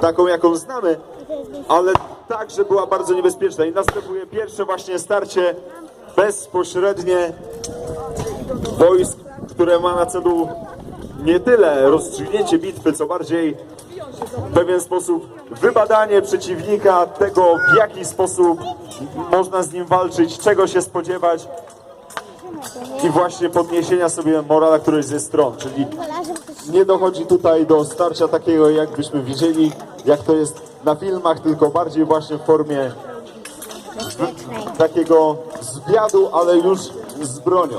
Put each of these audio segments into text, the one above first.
taką jaką znamy, ale także była bardzo niebezpieczna. I następuje pierwsze właśnie starcie bezpośrednie wojsk, które ma na celu nie tyle rozstrzygnięcie bitwy, co bardziej w pewien sposób wybadanie przeciwnika, tego w jaki sposób można z nim walczyć, czego się spodziewać i właśnie podniesienia sobie morala którejś ze stron, czyli nie dochodzi tutaj do starcia takiego, jakbyśmy widzieli, jak to jest na filmach, tylko bardziej właśnie w formie takiego zwiadu, ale już z bronią.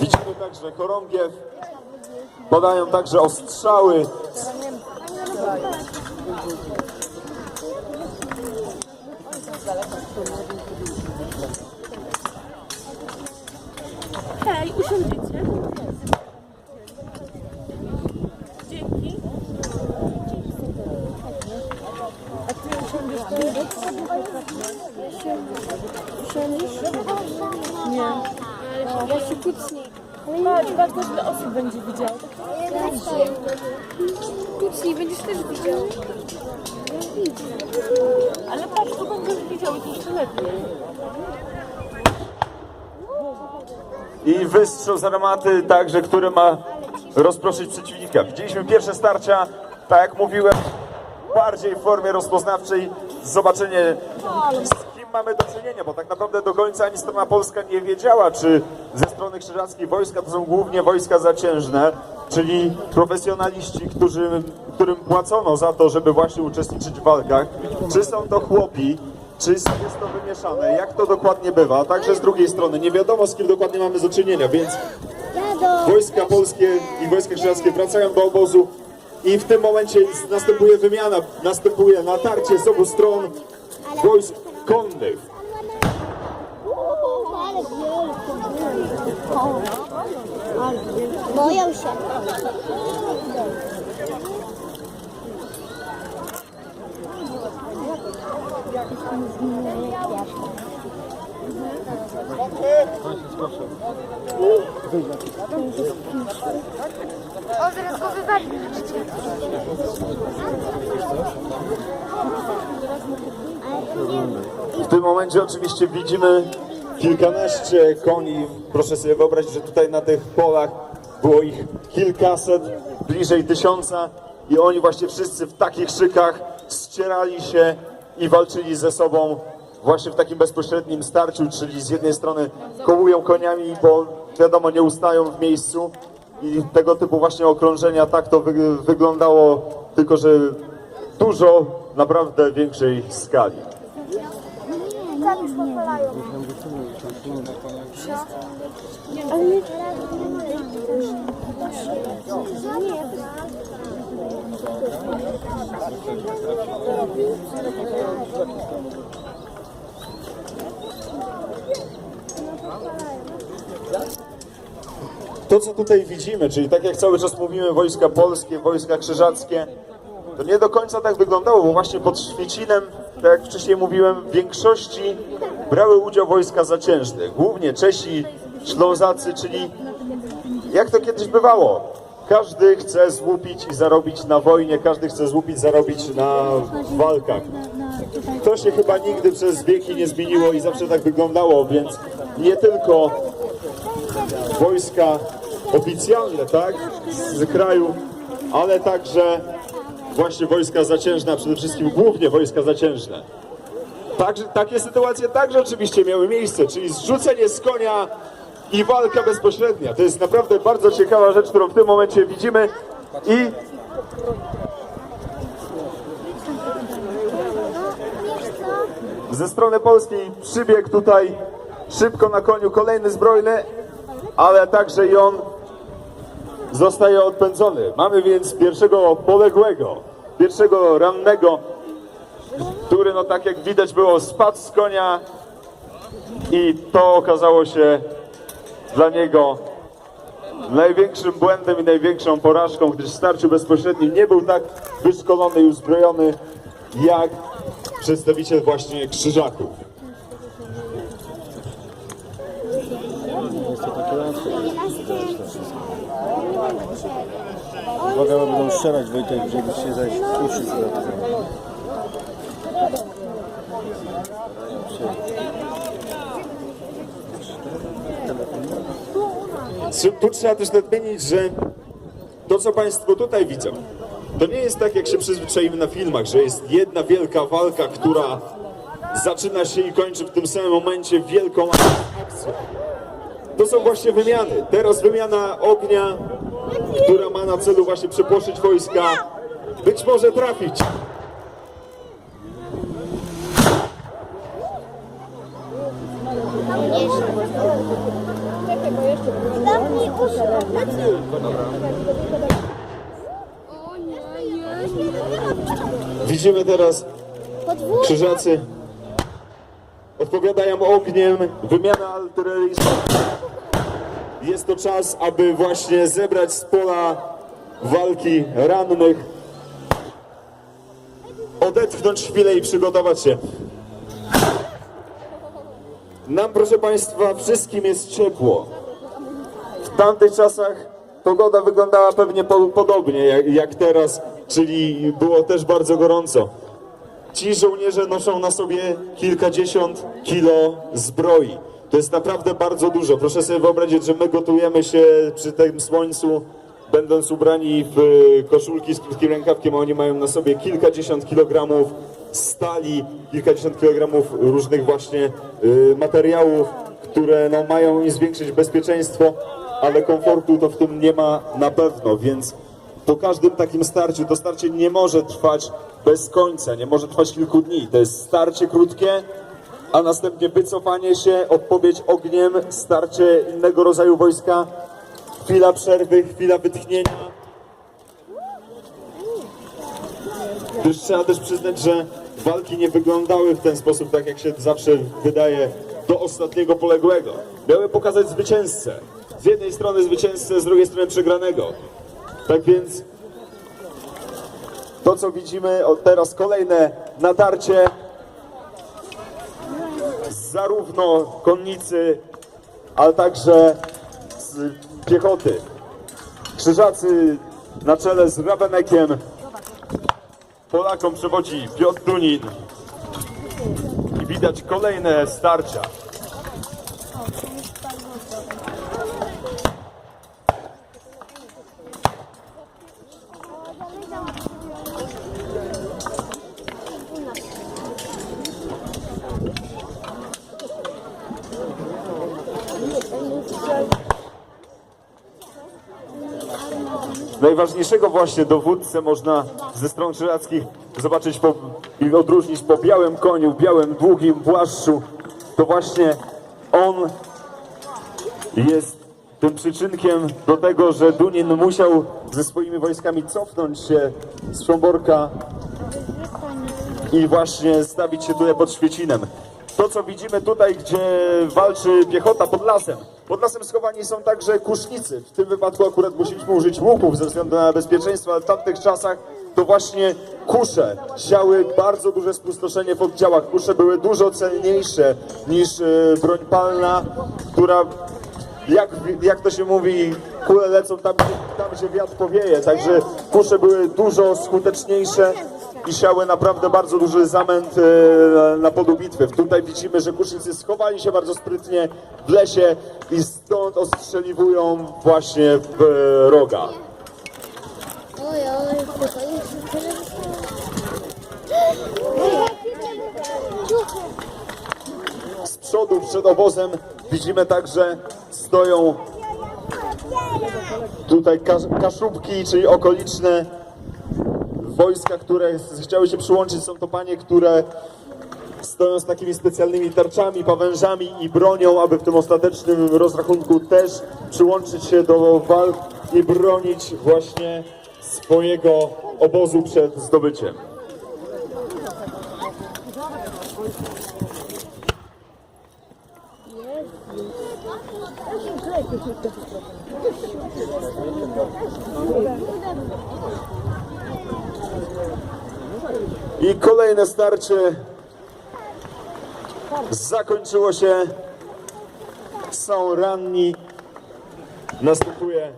Widzimy także chorągiew, podają także ostrzały. Hej, usiądziecie. Usiądziesz? Nie. Ja się kucnij. Patrz, bardzo ile osób będzie widziało. Kucnij, będziesz też widział. Ale patrz, tu będziesz widział i to jeszcze lepiej. I wystrzał z armaty także, który ma rozproszyć przeciwnika. Widzieliśmy pierwsze starcia, tak jak mówiłem, bardziej w formie rozpoznawczej, zobaczenie mamy do czynienia, bo tak naprawdę do końca ani strona polska nie wiedziała, czy ze strony krzyżackiej wojska to są głównie wojska zaciężne, czyli profesjonaliści, którzy, którym płacono za to, żeby właśnie uczestniczyć w walkach, czy są to chłopi, czy jest to wymieszane, jak to dokładnie bywa, także z drugiej strony nie wiadomo z kim dokładnie mamy do czynienia, więc wojska polskie i wojska krzyżackie wracają do obozu i w tym momencie następuje wymiana, następuje natarcie z obu stron wojsk konnych. Boją się. O, zaraz go wywali. W tym momencie oczywiście widzimy kilkanaście koni. Proszę sobie wyobrazić, że tutaj na tych polach było ich kilkaset, bliżej tysiąca i oni właśnie wszyscy w takich szykach ścierali się i walczyli ze sobą właśnie w takim bezpośrednim starciu, czyli z jednej strony kołują koniami, bo wiadomo nie ustają w miejscu i tego typu właśnie okrążenia tak to wy wyglądało, tylko że dużo naprawdę większej skali. Tam już podpalają. To, co tutaj widzimy, czyli tak jak cały czas mówimy, wojska polskie, wojska krzyżackie, to nie do końca tak wyglądało, bo właśnie pod Świecinem, tak jak wcześniej mówiłem, w większości brały udział wojska zaciężne, głównie Czesi, Ślązacy, czyli jak to kiedyś bywało. Każdy chce złupić i zarobić na wojnie, każdy chce złupić, zarobić na walkach. To się chyba nigdy przez wieki nie zmieniło i zawsze tak wyglądało, więc nie tylko wojska oficjalne, tak, z kraju, ale także właśnie wojska zaciężne, a przede wszystkim głównie wojska zaciężne. Także, takie sytuacje także oczywiście miały miejsce, czyli zrzucenie z konia i walka bezpośrednia. To jest naprawdę bardzo ciekawa rzecz, którą w tym momencie widzimy i ze strony polskiej przybiegł tutaj szybko na koniu kolejny zbrojny, ale także i on zostaje odpędzony. Mamy więc pierwszego poległego, pierwszego rannego, który no tak jak widać było spadł z konia i to okazało się dla niego największym błędem i największą porażką, gdyż w starciu bezpośrednim nie był tak wyszkolony i uzbrojony jak przedstawiciel właśnie krzyżaków. Uwaga, bo będą strzelać Wojtek, żebyś się zaś uszy Tu trzeba też nadmienić, że to, co Państwo tutaj widzą, to nie jest tak, jak się przyzwyczaimy na filmach, że jest jedna wielka walka, która zaczyna się i kończy w tym samym momencie wielką akcją. To są właśnie wymiany. Teraz wymiana ognia, która ma na celu właśnie przepłoszyć wojska, być może trafić. Widzimy teraz. Krzyżacy odpowiadają ogniem, wymiana artyleryjska. Jest to czas, aby właśnie zebrać z pola walki rannych, odetchnąć chwilę i przygotować się. Nam, proszę Państwa, wszystkim jest ciepło. W tamtych czasach pogoda wyglądała pewnie po, podobnie jak, jak teraz, czyli było też bardzo gorąco. Ci żołnierze noszą na sobie kilkadziesiąt kilo zbroi. To jest naprawdę bardzo dużo. Proszę sobie wyobrazić, że my gotujemy się przy tym słońcu, będąc ubrani w e, koszulki z krótkim rękawkiem, a oni mają na sobie kilkadziesiąt kilogramów stali, kilkadziesiąt kilogramów różnych właśnie e, materiałów, które no, mają im zwiększyć bezpieczeństwo, ale komfortu to w tym nie ma na pewno, więc po każdym takim starciu to starcie nie może trwać bez końca, nie może trwać kilku dni. To jest starcie krótkie, a następnie wycofanie się, odpowiedź ogniem, starcie innego rodzaju wojska, chwila przerwy, chwila wytchnienia. Też trzeba też przyznać, że walki nie wyglądały w ten sposób, tak jak się zawsze wydaje, do ostatniego poległego. Miały pokazać zwycięzcę. Z jednej strony zwycięzcę, z drugiej strony przegranego. Tak więc to, co widzimy, teraz kolejne natarcie zarówno konnicy, ale także z piechoty. Krzyżacy na czele z Rabenekiem. Polakom przewodzi Piotr Dunin. I widać kolejne starcia. Najważniejszego właśnie dowódcę można ze stron krzyżackich zobaczyć po, i odróżnić po białym koniu, białym, długim płaszczu. To właśnie on jest tym przyczynkiem do tego, że Dunin musiał ze swoimi wojskami cofnąć się z Szomborka i właśnie stawić się tutaj pod Świecinem. To, co widzimy tutaj, gdzie walczy piechota pod lasem. Pod lasem schowani są także kusznicy. W tym wypadku akurat musieliśmy użyć łuków ze względu na bezpieczeństwo, ale w tamtych czasach to właśnie kusze siały bardzo duże spustoszenie w oddziałach. Kusze były dużo celniejsze niż e, broń palna, która jak, jak to się mówi, kule lecą tam, tam, gdzie wiatr powieje. Także kusze były dużo skuteczniejsze i siały naprawdę bardzo duży zamęt e, na polu bitwy. Tutaj widzimy, że kusznicy schowali się bardzo sprytnie w lesie i stąd ostrzeliwują właśnie w e, roga. Z przodu, przed obozem widzimy także stoją tutaj kasz, kaszubki, czyli okoliczne wojska, które chciały się przyłączyć. Są to panie, które stoją z takimi specjalnymi tarczami, pawężami i bronią, aby w tym ostatecznym rozrachunku też przyłączyć się do walk i bronić właśnie swojego obozu przed zdobyciem. I kolejne starcie zakończyło się. Są ranni Następuje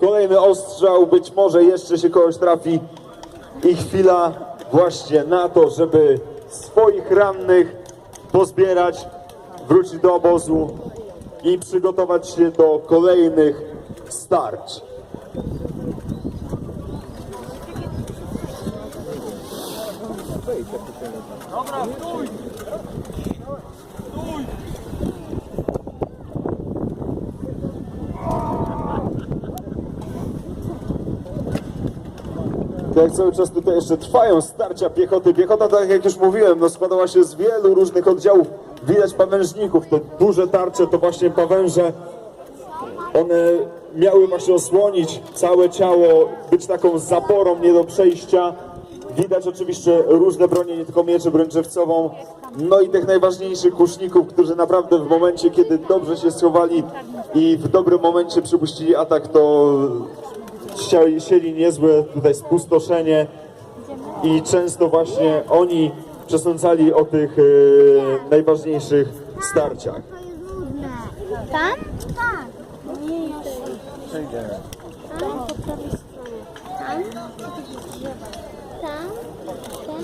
kolejny ostrzał, być może jeszcze się kogoś trafi i chwila właśnie na to, żeby swoich rannych pozbierać, wrócić do obozu i przygotować się do kolejnych starć. Tak jak cały czas tutaj jeszcze trwają starcia piechoty. Piechota, tak jak już mówiłem, no składała się z wielu różnych oddziałów. Widać pawężników, te duże tarcze to właśnie pawęże. One miały właśnie osłonić całe ciało, być taką zaporą nie do przejścia. Widać oczywiście różne bronie, nie tylko miecze, broń drzewcową. No i tych najważniejszych kuszników, którzy naprawdę w momencie, kiedy dobrze się schowali i w dobrym momencie przypuścili atak, to sieli niezłe tutaj spustoszenie i często właśnie oni przesądzali o tych e, najważniejszych starciach. Tam? Tak. Nie, jeszcze. Przejdziemy. Tam po prawej stronie. Tam? Tam?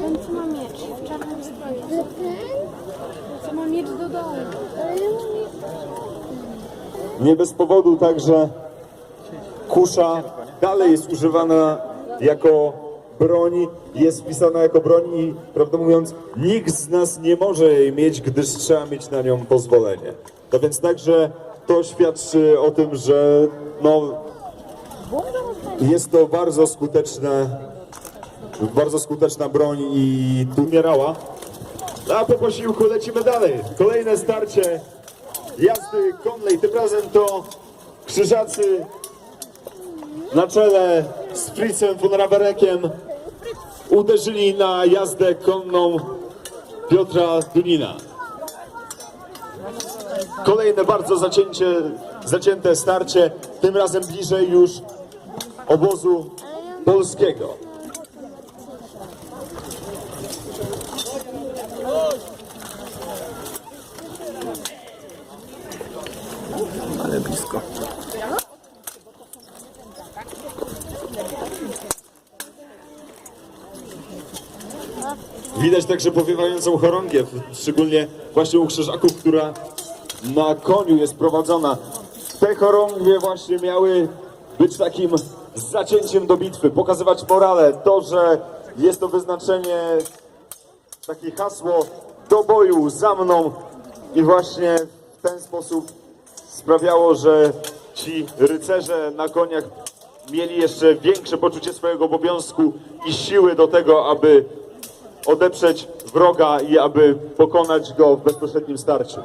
Ten co ma miecz w czarnym stroju. Co ma miecz do dołu. Nie bez powodu także kusza dalej jest używana jako broń, jest wpisana jako broń i prawdę mówiąc nikt z nas nie może jej mieć, gdyż trzeba mieć na nią pozwolenie. To więc także to świadczy o tym, że no, jest to bardzo skuteczne, bardzo skuteczna broń i umierała. A po posiłku lecimy dalej. Kolejne starcie jazdy konnej. Tym razem to krzyżacy na czele z Fritzem von Raberekiem uderzyli na jazdę konną Piotra Dunina. Kolejne bardzo zacięcie, zacięte starcie, tym razem bliżej już obozu polskiego. Także powiewającą chorągiew, szczególnie właśnie u krzyżaków, która na koniu jest prowadzona. Te chorągwie właśnie miały być takim zacięciem do bitwy, pokazywać morale, to, że jest to wyznaczenie, takie hasło do boju, za mną i właśnie w ten sposób sprawiało, że ci rycerze na koniach mieli jeszcze większe poczucie swojego obowiązku i siły do tego, aby odeprzeć wroga i aby pokonać go w bezpośrednim starciu.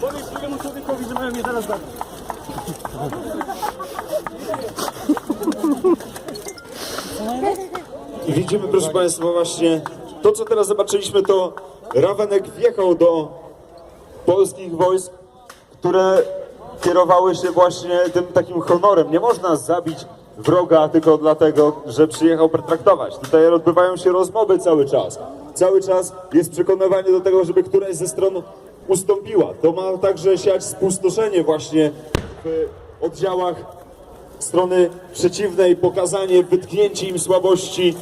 Powiedz drugiemu człowiekowi, że mają mnie zaraz zabić. I widzimy, proszę Państwa, właśnie to, co teraz zobaczyliśmy, to Rawenek wjechał do polskich wojsk, które kierowały się właśnie tym takim honorem. Nie można zabić wroga tylko dlatego, że przyjechał pretraktować. Tutaj odbywają się rozmowy cały czas. Cały czas jest przekonywanie do tego, żeby któraś ze stron ustąpiła. To ma także siać spustoszenie właśnie w oddziałach strony przeciwnej, pokazanie, wytknięcie im słabości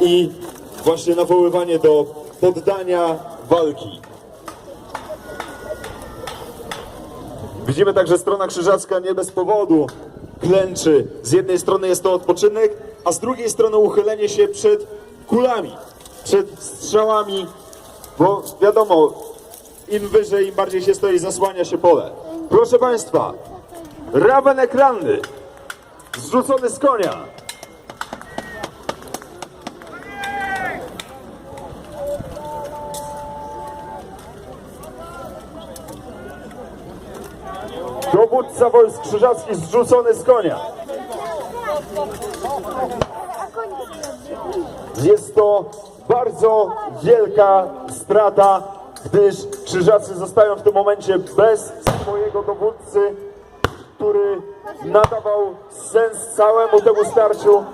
i właśnie nawoływanie do poddania walki. Widzimy także strona krzyżacka nie bez powodu klęczy. Z jednej strony jest to odpoczynek, a z drugiej strony uchylenie się przed kulami, przed strzałami, bo wiadomo, im wyżej, im bardziej się stoi, zasłania się pole. Proszę Państwa, Rabenek ranny, zrzucony z konia. Dowódca wojsk zrzucony z konia. Jest to bardzo wielka strata, gdyż krzyżacy zostają w tym momencie bez swojego dowódcy, który nadawał sens całemu temu starciu.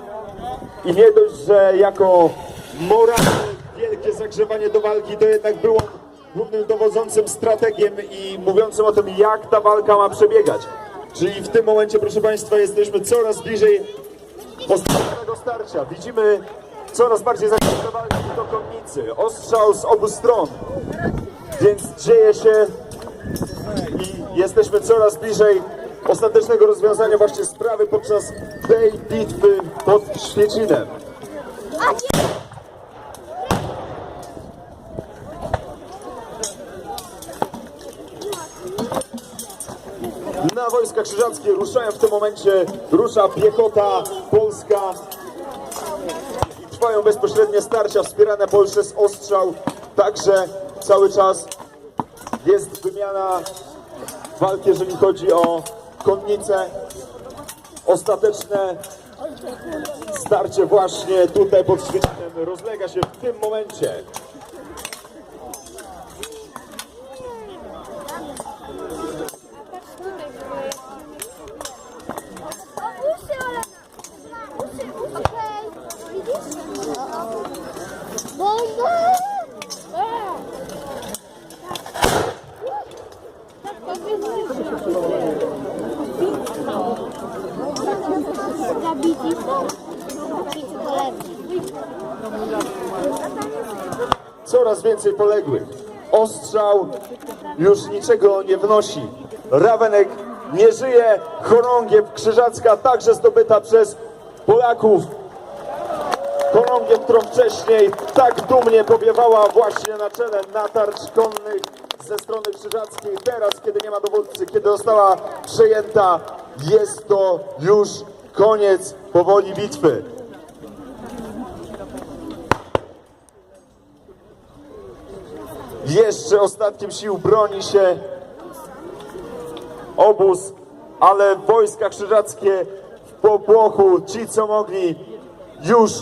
I nie dość, że jako moralne wielkie zagrzewanie do walki, to jednak było głównym dowodzącym strategiem i mówiącym o tym, jak ta walka ma przebiegać. Czyli w tym momencie, proszę Państwa, jesteśmy coraz bliżej ostatniego starcia. Widzimy coraz bardziej walki do konnicy. Ostrzał z obu stron. Więc dzieje się i jesteśmy coraz bliżej ostatecznego rozwiązania właśnie sprawy podczas tej bitwy pod Świecinem. Na wojska krzyżackie ruszają w tym momencie, rusza piechota polska trwają bezpośrednie starcia wspierane poprzez ostrzał. Także cały czas jest wymiana walk, jeżeli chodzi o konnicę. Ostateczne starcie właśnie tutaj pod Świecinem rozlega się w tym momencie. Coraz więcej poległych. Ostrzał już niczego nie wnosi. Rawenek nie żyje. Chorągiew Krzyżacka także zdobyta przez Polaków. Chorągiew, którą wcześniej tak dumnie powiewała właśnie na czele natarć konnych ze strony krzyżackiej. Teraz, kiedy nie ma dowódcy, kiedy została przejęta, jest to już koniec powoli bitwy. Jeszcze ostatkiem sił broni się obóz, ale wojska krzyżackie w popłochu, ci co mogli już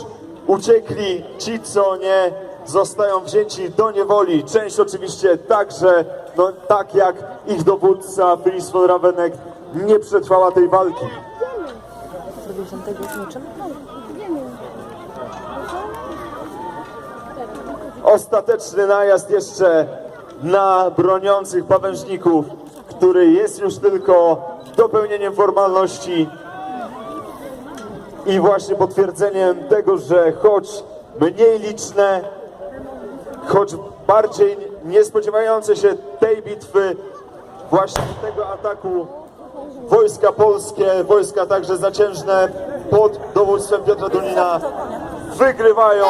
uciekli, ci co nie zostają wzięci do niewoli. Część oczywiście także, no, tak jak ich dowódca Fritz von Ravenek nie przetrwała tej walki. Ostateczny najazd jeszcze na broniących pawężników, który jest już tylko dopełnieniem formalności i właśnie potwierdzeniem tego, że choć mniej liczne, choć bardziej niespodziewające się tej bitwy, właśnie tego ataku wojska polskie, wojska także zaciężne pod dowództwem Piotra Dunina wygrywają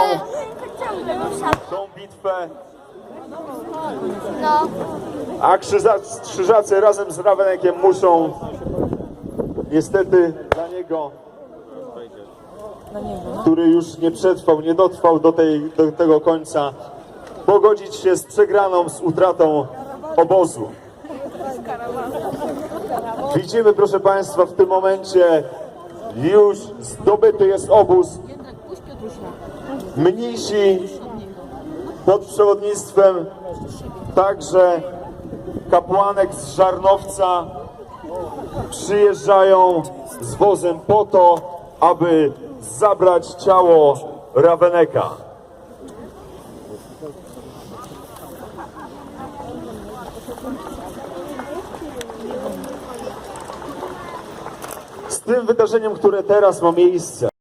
tą bitwę, No. a krzyżacy, krzyżacy razem z Rawenekiem muszą niestety dla niego, który już nie przetrwał, nie dotrwał do, tej, do tego końca, pogodzić się z przegraną, z utratą obozu. Widzimy, proszę Państwa, w tym momencie już zdobyty jest obóz. Mnisi pod przewodnictwem także kapłanek z Żarnowca przyjeżdżają z wozem po to, aby zabrać ciało Raweneka. Z tym wydarzeniem, które teraz ma miejsce,